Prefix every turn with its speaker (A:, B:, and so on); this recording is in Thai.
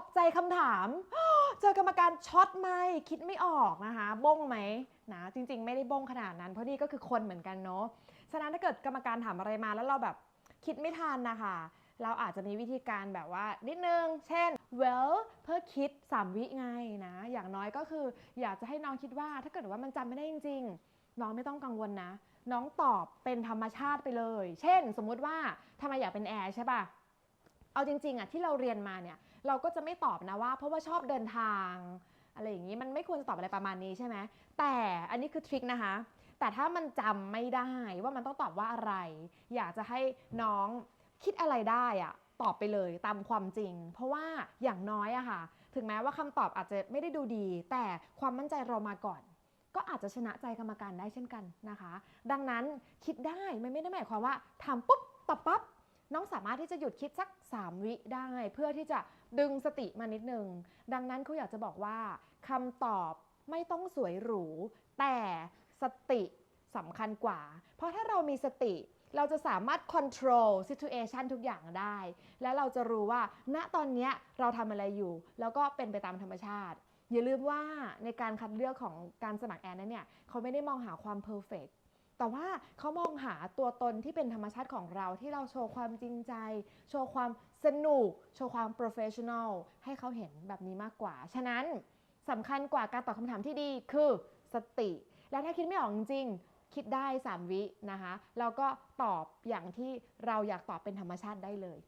A: กใจคำถาม เจอกรรมการช็อตไหมคิดไม่ออกนะคะบ้งไหมนะจริง ๆ ไม่ได้บ้งขนาดนั้น เพราะนี่ก็คือคนเหมือนกันเนาะฉะนั้นถ้าเกิดกรรมการถามอะไรมาแล้วเราแบบคิดไม่ทันนะคะเราอาจจะมีวิธีการแบบว่านิดนึง เช่น well เพื่อคิด 3 วิไงนะ อย่างน้อยก็คือ อยากจะให้น้องคิดว่า ถ้าเกิดว่ามันจำไม่ได้จริง ๆ น้องไม่ต้องกังวลนะ น้องตอบเป็นธรรมชาติไปเลย เช่น สมมุติว่าทำไมอยากเป็นแอร์ใช่ป่ะ เอาจริงๆอะที่เราเรียนมาเนี่ยเราก็จะไม่ตอบนะว่า เพราะว่าชอบเดินทางอะไรอย่างนี้มันไม่ควรจะตอบอะไรประมาณนี้ใช่ไหมแต่อันนี้คือทริคนะคะ แต่ถ้ามันจำไม่ได้ว่ามันต้องตอบว่าอะไร อยากจะให้น้องคิดอะไรได้อะตอบไปเลยตามความจริง เพราะว่าอย่างน้อยอะค่ะ ถึงแม้ว่าคำตอบอาจจะไม่ได้ดูดี แต่ความมั่นใจเรามาก่อน ก็อาจจะชนะใจกรรมการได้เช่นกันนะคะ ดังนั้นคิดได้มันไม่ได้หมายความว่าทำปุ๊บตอบปั๊บ น้องสามารถที่จะหยุดคิดสัก 3 วิได้เพื่อที่จะดึงสติมานิดนึง ดังนั้นครูอยากจะบอกว่าคำตอบไม่ต้องสวยหรู แต่สติสำคัญกว่า เพราะถ้าเรามีสติเราจะสามารถ control situation ทุกอย่างได้ และเราจะรู้ว่า ณตอนนี้เราทำอะไรอยู่ แล้วก็เป็นไปตามธรรมชาติ อย่าลืมว่าในการคัดเลือกของการสมัครแอนนั้นเนี่ย เขาไม่ได้มองหาความ perfect แต่ว่าเขามองหาตัวตนที่เป็นธรรมชาติของเราที่เราโชว์ความจริงใจ โชว์ความสนุก โชว์ความ professional ให้เขาเห็นแบบนี้มากกว่า ฉะนั้นสำคัญกว่าการตอบคำถามที่ดีคือสติ และถ้าคิดไม่ออกจริงคิดได้ 3 วินะคะ แล้วก็ตอบอย่างที่เราอยากตอบเป็นธรรมชาติได้เลย